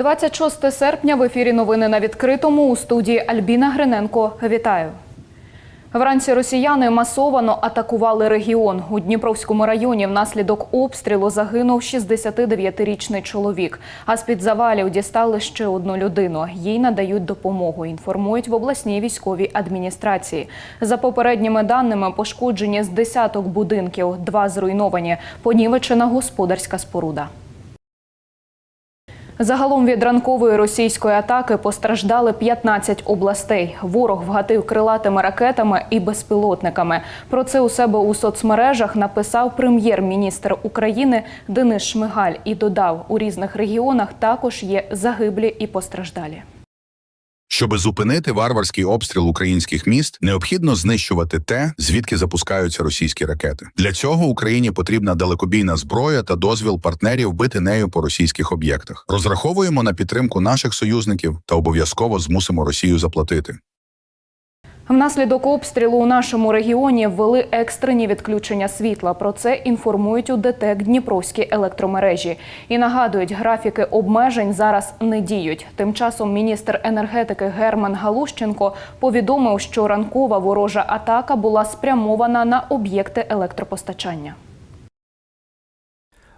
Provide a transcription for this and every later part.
26 серпня в ефірі новини на відкритому у студії Альбіна Гриненко. Вітаю. Вранці росіяни масовано атакували регіон. У Дніпровському районі внаслідок обстрілу загинув 69-річний чоловік. А з-під завалів дістали ще одну людину. Їй надають допомогу, інформують в обласній військовій адміністрації. За попередніми даними, пошкоджені з десяток будинків, два зруйновані, понівечена господарська споруда. Загалом від ранкової російської атаки постраждали 15 областей. Ворог вгатив крилатими ракетами і безпілотниками. Про це у себе у соцмережах написав прем'єр-міністр України Денис Шмигаль і додав, у різних регіонах також є загиблі і постраждалі. Щоби зупинити варварський обстріл українських міст, необхідно знищувати те, звідки запускаються російські ракети. Для цього Україні потрібна далекобійна зброя та дозвіл партнерів бити нею по російських об'єктах. Розраховуємо на підтримку наших союзників та обов'язково змусимо Росію заплатити. Внаслідок обстрілу у нашому регіоні ввели екстрені відключення світла. Про це інформують у ДТЕК Дніпровські електромережі. І нагадують, графіки обмежень зараз не діють. Тим часом міністр енергетики Герман Галущенко повідомив, що ранкова ворожа атака була спрямована на об'єкти електропостачання.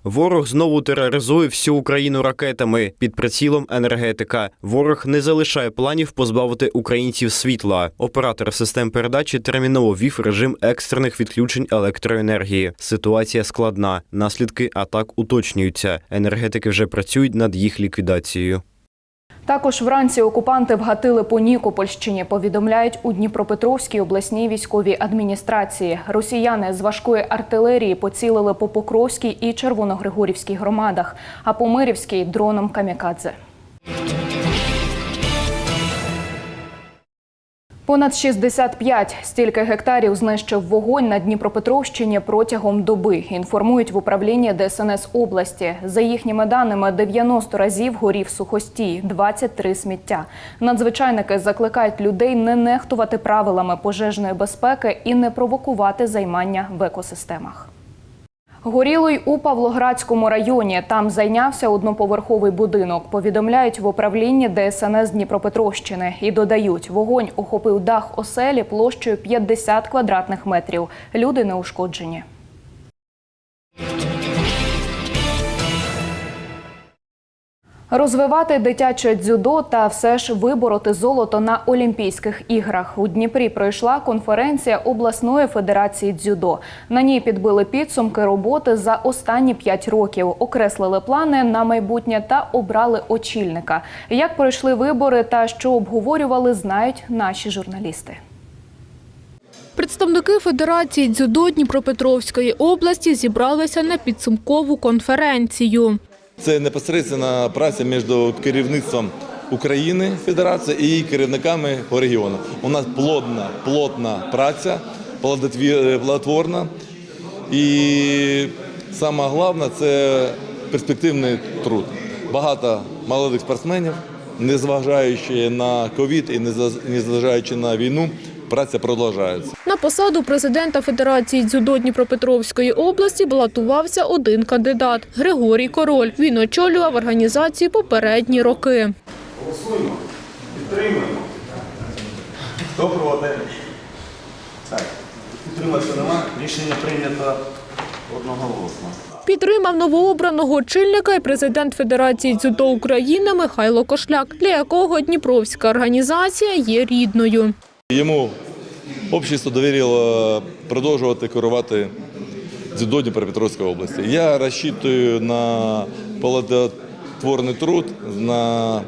Ворог знову тероризує всю Україну ракетами під прицілом енергетика. Ворог не залишає планів позбавити українців світла. Оператор систем передачі терміново вів режим екстрених відключень електроенергії. Ситуація складна. Наслідки атак уточнюються. Енергетики вже працюють над їх ліквідацією. Також вранці окупанти вгатили по Нікопольщині. Повідомляють у Дніпропетровській обласній військовій адміністрації. Росіяни з важкої артилерії поцілили по Покровській і Червоногригорівській громадах, а по Мирівській дроном камікадзе. Понад 65 стільки гектарів знищив вогонь на Дніпропетровщині протягом доби. Інформують в управлінні ДСНС області. За їхніми даними, 90 разів горів сухостій, 23 сміття. Надзвичайники закликають людей не нехтувати правилами пожежної безпеки і не провокувати займання в екосистемах. Горіло й у Павлоградському районі. Там зайнявся одноповерховий будинок. Повідомляють в управлінні ДСНС Дніпропетровщини і додають, вогонь охопив дах оселі площею 50 квадратних метрів. Люди не Розвивати дитяче дзюдо та все ж вибороти золото на Олімпійських іграх. У Дніпрі пройшла конференція обласної федерації дзюдо. На ній підбили підсумки роботи за останні п'ять років, окреслили плани на майбутнє та обрали очільника. Як пройшли вибори та що обговорювали, знають наші журналісти. Представники Федерації дзюдо Дніпропетровської області зібралися на підсумкову конференцію. Це непосередня праця між керівництвом України Федерації і керівниками по регіону. У нас плодна, плотна праця, плодотвір- плодотворна. І саме головне це перспективний труд. Багато молодих спортсменів, незважаючи на ковід і незважаючи на війну, праця продовжується. На посаду президента Федерації дзюдо Дніпропетровської області балотувався один кандидат – Григорій Король. Він очолював організацію попередні роки. Голосуємо. Підтримуємо. Хто проти? Так. Підтриматися нема. Рішення прийнято одноголосно. Підтримав новообраного очільника і президент Федерації дзюдо України Михайло Кошляк, для якого Дніпровська організація є рідною. Йому общество довірило продовжувати керувати дзюдо Дніпропетровської області. Я розчитую на плодотворний труд, на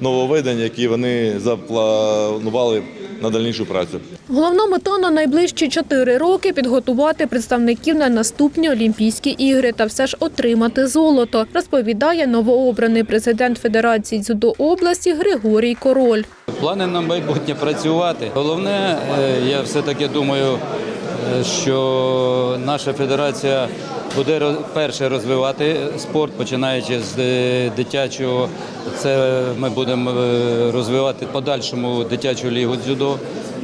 нововведення, які вони запланували на дальнішу працю. Головна мета на найближчі чотири роки – підготувати представників на наступні Олімпійські ігри та все ж отримати золото, розповідає новообраний президент Федерації дзюдо області Григорій Король. Плани на майбутнє працювати. Головне, е, я все-таки думаю, е, що наша федерація буде перше розвивати спорт, починаючи з е, дитячого. Це ми будемо розвивати подальшому дитячу лігу дзюдо.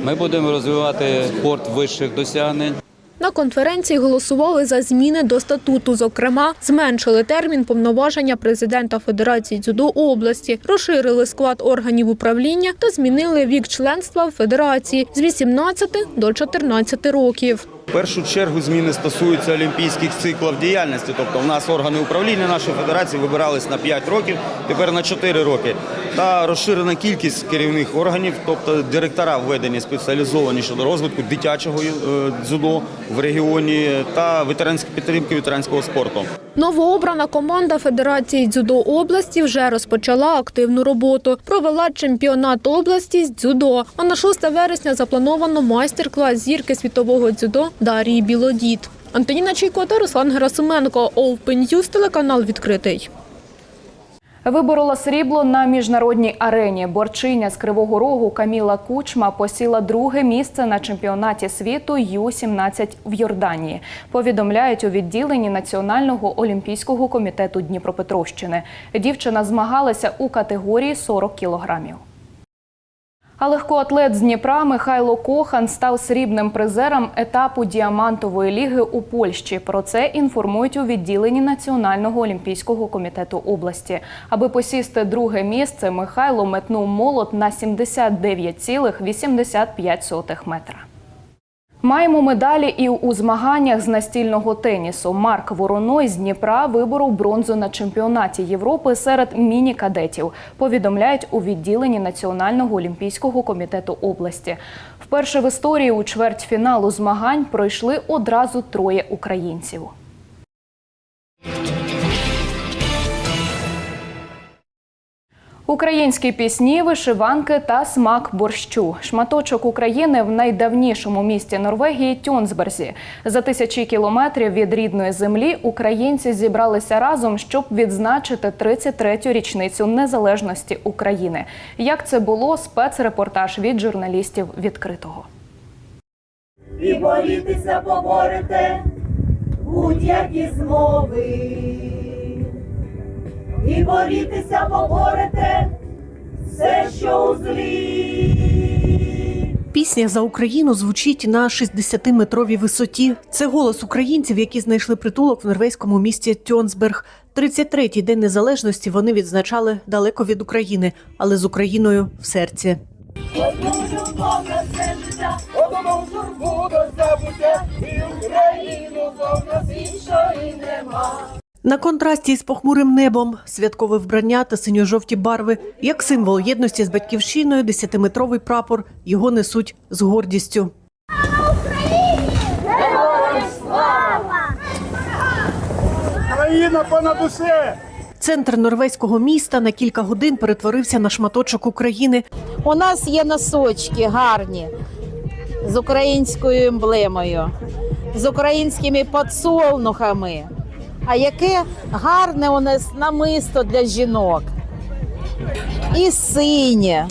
Ми будемо розвивати спорт вищих досягнень. На конференції голосували за зміни до статуту. Зокрема, зменшили термін повноваження президента Федерації дзюдо області, розширили склад органів управління та змінили вік членства в федерації з 18 до 14 років. В першу чергу зміни стосуються олімпійських циклів діяльності. Тобто в нас органи управління нашої федерації вибирались на 5 років, тепер на 4 роки. Та розширена кількість керівних органів, тобто директора введені спеціалізовані щодо розвитку дитячого е, дзюдо в регіоні та ветеранської підтримки ветеранського спорту. Новообрана команда Федерації дзюдо області вже розпочала активну роботу. Провела чемпіонат області з дзюдо. А на 6 вересня заплановано майстер-клас зірки світового дзюдо Дарії Білодід. Антоніна Чайко та Руслан Герасименко. Open News, телеканал відкритий. Виборола срібло на міжнародній арені. Борчиня з Кривого Рогу Каміла Кучма посіла друге місце на чемпіонаті світу Ю-17 в Йорданії. Повідомляють у відділенні Національного олімпійського комітету Дніпропетровщини. Дівчина змагалася у категорії 40 кілограмів. А легкоатлет з Дніпра Михайло Кохан став срібним призером етапу діамантової ліги у Польщі. Про це інформують у відділенні Національного олімпійського комітету області. Аби посісти друге місце, Михайло метнув молот на 79,85 метра. Маємо медалі і у змаганнях з настільного тенісу. Марк Вороной з Дніпра виборов бронзу на чемпіонаті Європи серед міні-кадетів. Повідомляють у відділенні Національного олімпійського комітету області. Вперше в історії у чвертьфіналу змагань пройшли одразу троє українців. Українські пісні, вишиванки та смак борщу. Шматочок України в найдавнішому місті Норвегії Тьонсберзі. За тисячі кілометрів від рідної землі українці зібралися разом, щоб відзначити 33-ю річницю незалежності України. Як це було спецрепортаж від журналістів відкритого. і борітися поборете будь-які змови, і борітися поборете все, що у злі. Пісня за Україну звучить на 60-метровій висоті. Це голос українців, які знайшли притулок в норвезькому місті Тьонсберг. 33-й день незалежності вони відзначали далеко від України, але з Україною в серці. Одну любов на все життя, одну турбу до забуття, і Україну знов нас іншої нема. На контрасті з похмурим небом, святкове вбрання та синьо-жовті барви, як символ єдності з батьківщиною, 10-метровий прапор його несуть з гордістю. Країна понад усе! Центр норвезького міста на кілька годин перетворився на шматочок України. У нас є носочки гарні з українською емблемою, з українськими подсолнухами. А яке гарне у нас намисто для жінок. І синє,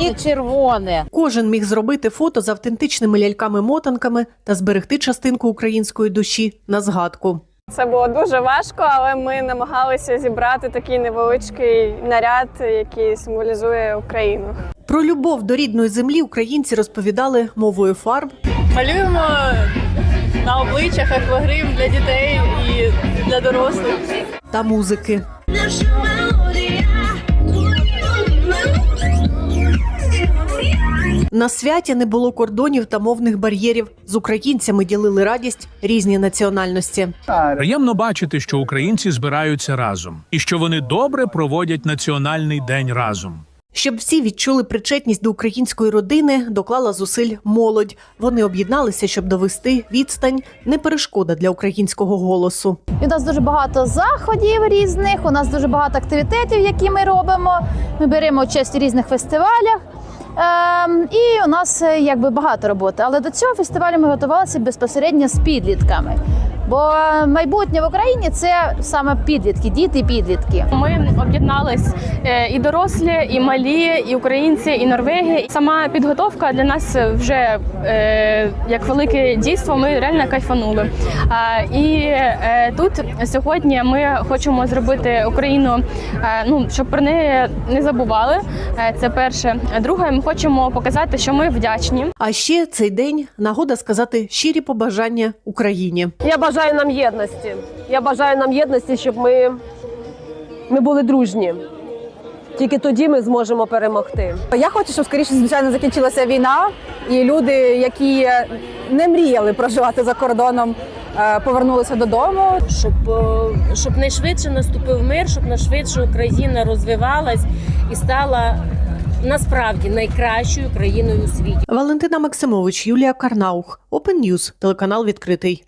і червоне. Кожен міг зробити фото з автентичними ляльками-мотанками та зберегти частинку української душі на згадку. Це було дуже важко, але ми намагалися зібрати такий невеличкий наряд, який символізує Україну. Про любов до рідної землі українці розповідали мовою фарб, Малюємо на обличчях аквагрим для дітей і для дорослих. та музики. На святі не було кордонів та мовних бар'єрів. З українцями ділили радість різні національності. Приємно бачити, що українці збираються разом і що вони добре проводять національний день разом. Щоб всі відчули причетність до української родини, доклала зусиль молодь. Вони об'єдналися, щоб довести відстань не перешкода для українського голосу. У нас дуже багато заходів різних. У нас дуже багато активітетів, які ми робимо. Ми беремо участь у різних фестивалях. Ем, і у нас е, якби багато роботи. Але до цього фестивалю ми готувалися безпосередньо з підлітками. Бо майбутнє в Україні це саме підлітки, діти підлітки. Ми об'єднались е, і дорослі, і малі, і українці, і Норвегія. Сама підготовка для нас вже е, як велике дійство. Ми реально кайфанули. І е, тут сьогодні ми хочемо зробити Україну, ну щоб про неї не забували. Це перше. Друге, ми хочемо показати, що ми вдячні. А ще цей день нагода сказати щирі побажання Україні. Я бажаю нам єдності. Я бажаю нам єдності, щоб ми, ми були дружні. Тільки тоді ми зможемо перемогти. Я хочу, щоб скоріше, звичайно, закінчилася війна, і люди, які не мріяли проживати за кордоном, е, повернулися додому. Щоб, щоб найшвидше наступив мир, щоб найшвидше Україна розвивалась і стала насправді найкращою країною у світі. Валентина Максимович, Юлія Карнаух, Open News, телеканал відкритий.